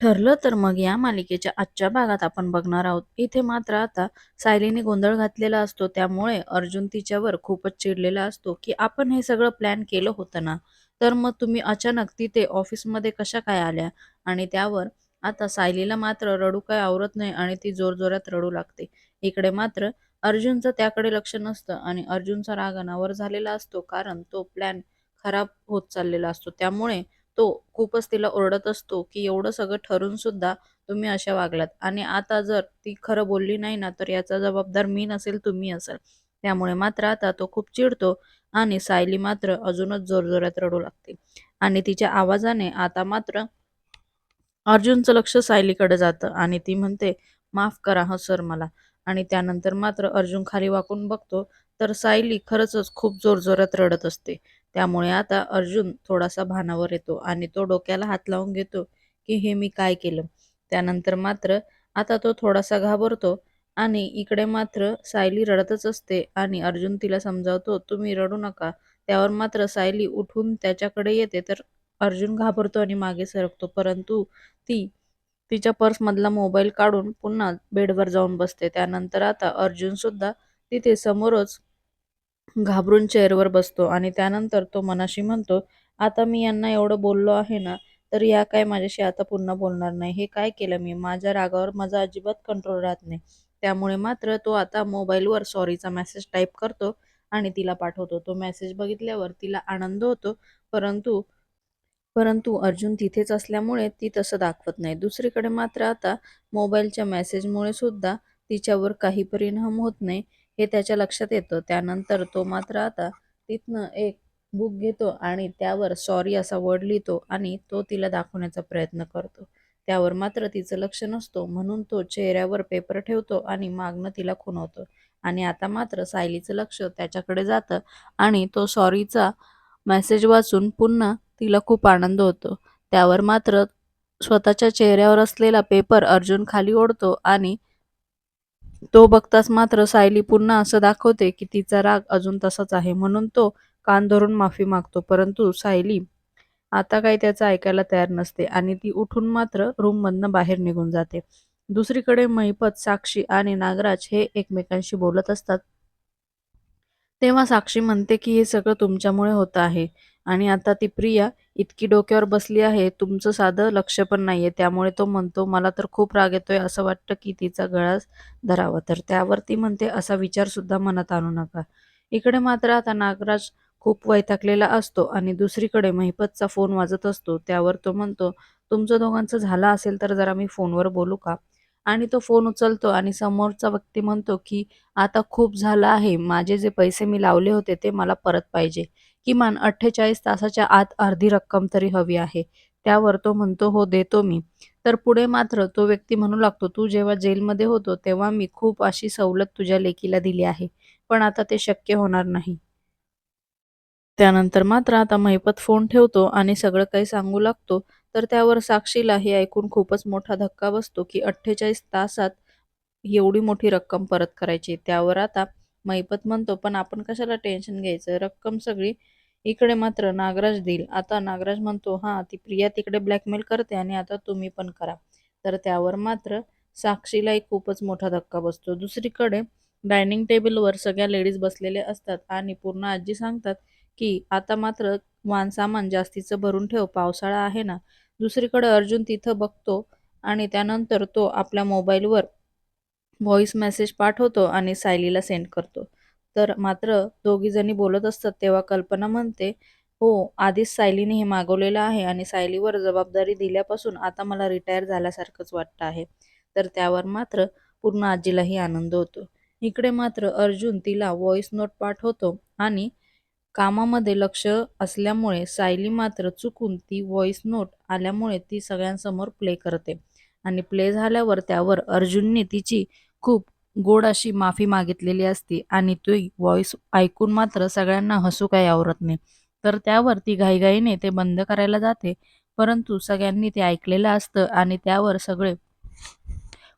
ठरलं तर मग या मालिकेच्या आजच्या भागात आपण बघणार आहोत. इथे मात्र आता सायलीने गोंधळ घातलेला असतो. त्यामुळे अर्जुन तिच्यावर खूपच चिडलेला असतो, की आपण हे सगळं प्लॅन केलं होतं ना, तर मग तुम्ही अचानक तिथे ऑफिसमध्ये कशा काय आल्या? आणि त्यावर आता सायलीला मात्र रडू काय आवरत नाही आणि ती जोरजोरात रडू लागते. इकडे मात्र अर्जुनचं त्याकडे लक्ष नसतं आणि अर्जुनचा राग अनावर झालेला असतो, कारण तो प्लॅन खराब होत चाललेला असतो. त्यामुळे तो खूपच तिला ओरडत असतो, की एवढं सगळं ठरून सुद्धा तुम्ही अशा वागलात आणि आता जर ती खरं बोलली नाही ना, तर याचा जबाबदार मी नसेल, तुम्ही असाल. त्यामुळे मात्र आता तो खूप चिडतो आणि सायली मात्र अजूनच जोरजोरात रडू लागते आणि तिच्या आवाजाने आता मात्र अर्जुनचं लक्ष सायलीकडे जातं आणि ती म्हणते, "माफ करा ह सर मला." आणि त्यानंतर मात्र अर्जुन खाली वाकून बघतो, तर सायली खरंच खूप जोरजोरात रडत असते. त्यामुळे आता अर्जुन थोडासा भानावर येतो आणि तो डोक्याला हात लावून घेतो, की हे मी काय केलं? त्यानंतर मात्र आता तो थोडासा घाबरतो आणि इकडे मात्र सायली रडतच असते आणि अर्जुन तिला समजावतो, "तुम्ही रडू नका." त्यावर मात्र सायली उठून त्याच्याकडे येते, तर अर्जुन घाबरतो आणि मागे सरकतो. परंतु ती तिच्या पर्समधला मोबाईल काढून पुन्हा बेडवर जाऊन बसते. त्यानंतर आता अर्जुनसुद्धा तिथे समोरच घाबरून चेअरवर बसतो आणि त्यानंतर तो मनाशी म्हणतो, "आता मी यांना एवढं बोललो आहे ना, तर या काय माझ्याशी आता पुन्हा बोलणार नाही. हे काय केलं मी? माझ्या रागावर माझा अजिबात कंट्रोल राहत नाही." त्यामुळे मात्र तो आता मोबाईलवर सॉरीचा मेसेज टाईप करतो आणि तिला पाठवतो. तो मेसेज बघितल्यावर तिला आनंद होतो, परंतु परंतु अर्जुन तिथेच असल्यामुळे ती तसं दाखवत नाही. दुसरीकडे मात्र आता मोबाईलच्या मेसेजमुळे सुद्धा तिच्यावर काही परिणाम होत नाही, हे त्याच्या लक्षात येतं. त्यानंतर तो मात्र आता तिथनं एक बुक घेतो आणि त्यावर सॉरी असा वर्ड लिहितो आणि तो तिला दाखवण्याचा प्रयत्न करतो. त्यावर मात्र तिचं लक्ष नसतो, म्हणून तो चेहऱ्यावर पेपर ठेवतो आणि मागणं तिला खुणवतो. आणि आता मात्र सायलीचं लक्ष त्याच्याकडे जातं आणि तो सॉरीचा मेसेज वाचून पुन्हा तिला खूप आनंद होतो. त्यावर मात्र स्वतःच्या चेहऱ्यावर असलेला पेपर अर्जुन खाली ओढतो आणि तो बघताच मात्र सायली पुन्हा असं दाखवते, की तिचा राग अजून तसाच आहे. म्हणून तो कान धरून माफी मागतो. परंतु सायली आता काही त्याचं ऐकायला तयार नसते आणि ती उठून मात्र रूममधनं बाहेर निघून जाते. दुसरीकडे महिपत, साक्षी आणि नागराज हे एकमेकांशी बोलत असतात. तेव्हा साक्षी म्हणते, की हे सगळं तुमच्यामुळे होत आहे आणि आता ती प्रिया इतकी डोक्यावर बसली आहे, तुमचं साधं लक्ष पण नाही आहे त्यामुळे तो म्हणतो, "मला तर खूप राग येतोय. असं वाटतं, की तिचा गळाच धरावा." तर त्यावर ती म्हणते, "असा विचारसुद्धा मनात आणू नका." इकडे मात्र आता नागराज खूप वैतागलेला असतो आणि दुसरीकडे महिपतचा फोन वाजत असतो. त्यावर तो म्हणतो, "तुमचं दोघांचं झालं असेल तर जरा मी फोनवर बोलू का?" आणि तो फोन उचलतो आणि समोरचा व्यक्ती म्हणतो, की "आता खूप झालं आहे. माझे जे पैसे मी लावले होते ते मला परत पाहिजे. किमान 48 तासाच्या आत अर्धी रक्कम तरी हवी आहे." त्यावर तो म्हणतो, "हो, देतो मी." तर पुढे मात्र तो व्यक्ती म्हणू लागतो, "तू जेव्हा जेलमध्ये होतो तेव्हा मी खूप अशी सवलत तुझ्या लेकीला दिली आहे. पण आता ते शक्य होणार नाही." त्यानंतर मात्र आता महिपत फोन ठेवतो आणि सगळं काही सांगू लागतो. तर त्यावर साक्षीला हे ऐकून खूपच मोठा धक्का बसतो, की 48 तासात एवढी मोठी रक्कम परत करायची. त्यावर आता मैपत म्हणतो, "पण आपण कशाला टेन्शन घ्यायचं? रक्कम सगळी इकडे मात्र नागराज देईल." आता नागराज म्हणतो, "हां, ती प्रिया तिकडे ब्लॅकमेल करते आणि आता तुम्ही पण करा." तर त्यावर मात्र साक्षीलाही खूपच मोठा धक्का बसतो. दुसरीकडे डायनिंग टेबलवर सगळ्या लेडीज बसलेल्या असतात आणि पूर्ण आजी सांगतात, की "आता मात्र वाणसामान जास्तीचं भरून ठेव, पावसाळा आहे ना." दुसरीकडे अर्जुन तिथं बघतो आणि त्यानंतर तो आपल्या मोबाईलवर व्हॉईस मेसेज पाठवतो आणि सायलीला सेंड करतो. तर मात्र दोघीजणी बोलत असतात तेव्हा कल्पना म्हणते, "हो, आधीच सायलीने हे मागवलेलं आहे आणि सायलीवर जबाबदारी दिल्यापासून आता मला रिटायर झाल्यासारखंच वाटतं आहे." तर त्यावर मात्र पूर्ण आजीलाही आनंद होतो. इकडे मात्र अर्जुन तिला व्हॉईस नोट पाठवतो आणि कामामध्ये लक्ष असल्यामुळे सायली मात्र चुकून ती व्हॉईस नोट आल्यामुळे ती सगळ्यांसमोर प्ले करते आणि प्ले झाल्यावर त्यावर अर्जुनने तिची खूप गोड अशी माफी मागितलेली असते आणि ती व्हॉईस ऐकून मात्र सगळ्यांना हसू काही आवरत नाही. तर त्यावर ती घाईघाईने ते बंद करायला जाते, परंतु सगळ्यांनी ते ऐकलेलं असतं आणि त्यावर सगळे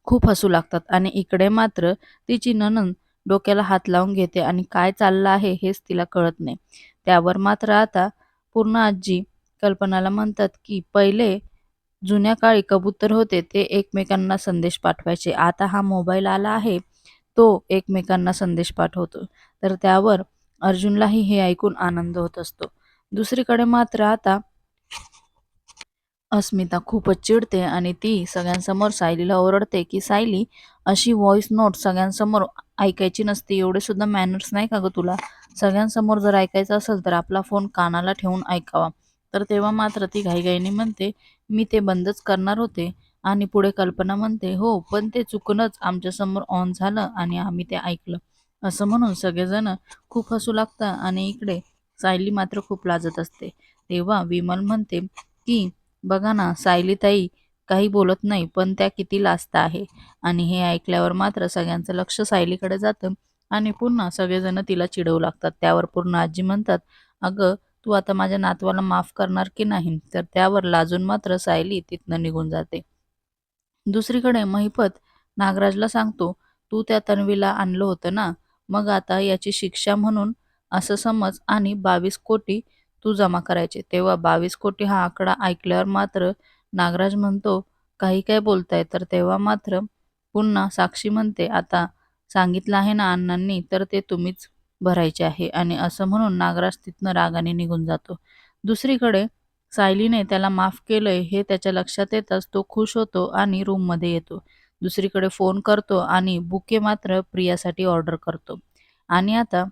खूप हसू लागतात आणि इकडे मात्र तिची ननंद डोक्याला हात लावून घेते आणि काय चाललं आहे हेच तिला कळत नाही. त्यावर मात्र आता पूर्ण आजी कल्पनाला म्हणतात, की "पहिले जुन्या काळी कबूतर होते ते एकमेकांना संदेश पाठवायचे. आता हा मोबाईल आला आहे तो एकमेकांना संदेश पाठवतो. तर त्यावर अर्जुनलाही हे ऐकून आनंद होत असतो. दुसरीकडे मात्र आता अस्मिता खूपच चिडते आणि ती सगळ्यांसमोर सायलीला ओरडते की सायली अशी व्हॉइस नोट सगळ्यांसमोर ऐकायची नसते एवढे सुद्धा मॅनर्स नाही का ग तुला? सगळ्यांसमोर जर ऐकायचं असेल तर आपला फोन कानाला ठेवून ऐकावा. तर तेव्हा मात्र ती घाईघाईने म्हणते मी ते बंदच करणार होते. आणि पुढे कल्पना म्हणते हो पण ते चुकूनच आमच्यासमोर ऑन झालं आणि आम्ही ते ऐकलं. असं म्हणून सगळेजण खूप हसू लागतात आणि इकडे सायली मात्र खूप लाजत असते. तेव्हा विमल म्हणते की बघा ना सायलीताई काही बोलत नाही पण त्या किती लाजता आहे. आणि हे ऐकल्यावर मात्र सगळ्यांचं लक्ष सायलीकडे जातं आणि पुन्हा सगळेजण तिला चिडवू लागतात. त्यावर पूर्ण आजी म्हणतात अगं तू आता माझ्या नातवाला माफ करणार की नाही? तर त्यावर लाजून मात्र सायली तिथनं निघून जाते. दुसरीकडे महिपत नागराजला सांगतो तू त्या तन्वीला आणलं होतं ना? मग आता याची शिक्षा म्हणून असं समज आणि बावीस कोटी तू जमा करायचे. तेव्हा बावीस कोटी हा आकडा ऐकल्यावर मात्र नागराज म्हणतो काही काय बोलताय तर तेव्हा मात्र पुन्हा साक्षी म्हणते आता सांगितलं आहे ना अण्णांनी तर ते तुम्हीच भरायचे आहे. आणि असं म्हणून नागराज तिथनं रागाने निघून जातो. दुसरीकडे सायलीने त्याला माफ केलंय हे त्याच्या लक्षात येताच तो खुश होतो आणि रूममध्ये येतो. दुसरीकडे फोन करतो आणि बुके मात्र प्रियासाठी ऑर्डर करतो. आणि आता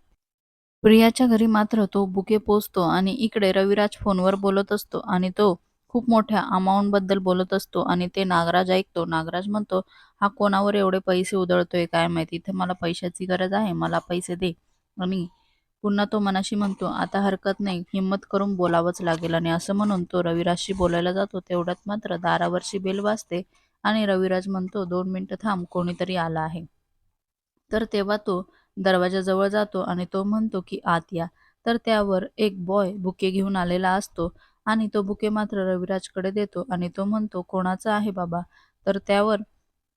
प्रियाच्या घरी मात्र तो बुके पोचतो आणि इकडे रविराज फोनवर बोलत असतो आणि तो खूप मोठ्या अमाऊंटबद्दल बोलत असतो आणि ते नागराज ऐकतो. नागराज म्हणतो हा कोणावर एवढे पैसे उधळतोय काय माहिती? इथे मला पैशाची गरज आहे मला पैसे दे. आणि पुन्हा तो मनाशी म्हणतो आता हरकत नाही हिंमत करून बोलावंच लागेल. आणि असं म्हणून तो रविराजशी बोलायला जातो. तेवढ्यात मात्र दारावरची बेल वाजते आणि रविराज म्हणतो दोन मिनिट थांब कोणीतरी आला आहे. तर तेव्हा तो दरवाजाजवळ जातो आणि तो म्हणतो की आत या. तर त्यावर एक बॉय बुके घेऊन आलेला असतो आणि तो बुके मात्र रविराजकडे देतो आणि तो म्हणतो कोणाचा आहे बाबा? तर त्यावर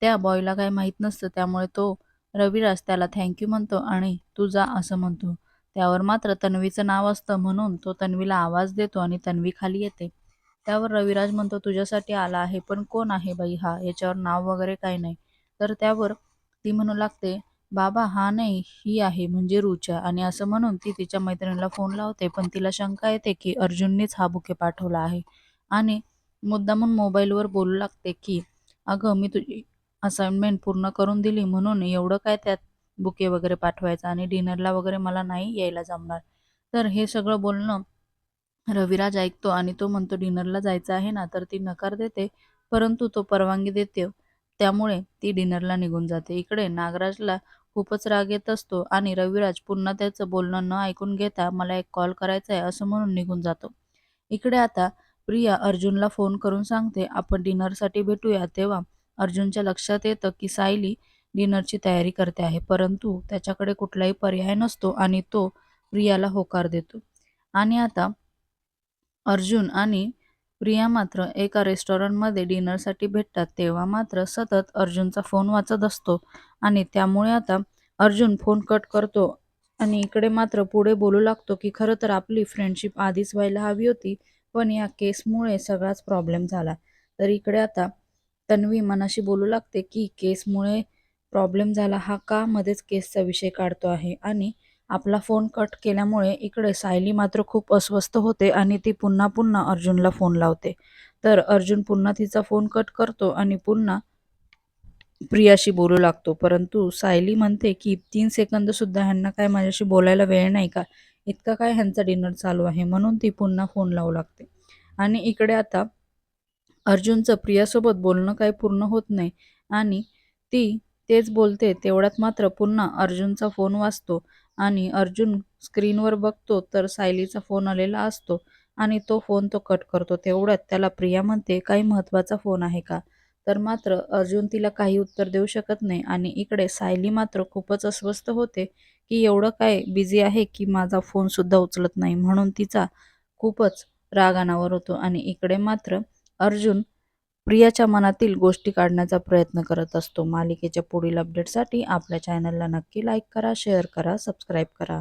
त्या बॉयला काही माहीत नसतं त्यामुळे तो रविराज त्याला थँक्यू म्हणतो आणि तू जा असं म्हणतो. त्यावर मात्र तन्वीचं नाव असतं म्हणून तो तन्वीला आवाज देतो आणि तन्वी खाली येते. त्यावर रविराज म्हणतो तुझ्यासाठी आला आहे पण कोण आहे बाई हा? याच्यावर नाव वगैरे काही नाही. तर त्यावर ती म्हणू लागते बाबा हा नाही ही आहे म्हणजे रुचा आणि असं म्हणून ती तिच्या मैत्रिणीला फोन लावते पण तिला शंका येते की अर्जुननीच हा बुके पाठवला आहे. आणि मुद्दामून मोबाईलवर बोलू लागते की अगं मी तुझी असाइनमेंट पूर्ण करून दिली म्हणून एवढं काय त्यात बुके वगैरे पाठवायचं आणि डिनरला वगैरे मला नाही यायला जमणार. तर हे सगळं बोलणं रविराज ऐकतो आणि तो म्हणतो डिनरला जायचं आहे ना तर ती नकार देते परंतु तो परवानगी देते. त्यामुळे ती डिनरला निघून जाते. इकडे नागराजला खूपच राग येत असतो आणि रविराज पुन्हा त्याचं बोलणं न ऐकून घेता मला एक कॉल करायचा आहे असं म्हणून निघून जातो. इकडे आता प्रिया अर्जुनला फोन करून सांगते आपण डिनरसाठी भेटूया. तेव्हा अर्जुनच्या लक्षात येतं की सायली डिनरची तयारी करते आहे परंतु त्याच्याकडे कुठलाही पर्याय नसतो आणि तो प्रियाला होकार देतो. आणि आता अर्जुन आणि प्रिया मात्र एका रेस्टॉरंटमध्ये डिनरसाठी भेटतात तेव्हा मात्र सतत अर्जुनचा फोन वाचत असतो आणि त्यामुळे आता अर्जुन फोन कट करतो आणि इकडे मात्र पुढे बोलू लागतो की खरं तर आपली फ्रेंडशिप आधीच व्हायला हवी होती पण या केसमुळे सगळाच प्रॉब्लेम झाला. तर इकडे आता तन्वी मनाशी बोलू लागते की केसमुळे प्रॉब्लेम झाला हा का? मध्येच केसचा विषय काढतो आहे आणि आपला फोन कट केल्यामुळे इकडे सायली मात्र खूप अस्वस्थ होते आणि ती पुन्हा पुन्हा अर्जुनला फोन लावते. तर अर्जुन पुन्हा तिचा फोन कट करतो आणि पुन्हा प्रियाशी बोलू लागतो. परंतु सायली म्हणते की तीन सेकंद सुद्धा ह्यांना काय माझ्याशी बोलायला वेळ नाही का? इतका काय ह्यांचा डिनर चालू आहे? म्हणून ती पुन्हा फोन लावू लागते. आणि इकडे आता अर्जुनचं प्रियासोबत बोलणं काही पूर्ण होत नाही आणि ती तेच बोलते तेवढ्यात मात्र पुन्हा अर्जुनचा फोन वाचतो आणि अर्जुन स्क्रीनवर बघतो तर सायलीचा फोन आलेला असतो आणि तो फोन तो कट करतो. तेवढ्यात त्याला प्रिया म्हणते काही महत्त्वाचा फोन आहे का? तर मात्र अर्जुन तिला काही उत्तर देऊ शकत नाही आणि इकडे सायली मात्र खूपच अस्वस्थ होते की एवढं काय बिझी आहे की माझा फोनसुद्धा उचलत नाही म्हणून तिचा खूपच राग अनावर होतो. आणि इकडे मात्र अर्जुन प्रियाच्या मनातील गोष्टी काढण्याचा प्रयत्न करत असतो. मालिकेच्या पुढील अपडेटसाठी आपल्या चॅनलला नक्की लाईक करा शेअर करा सबस्क्राईब करा.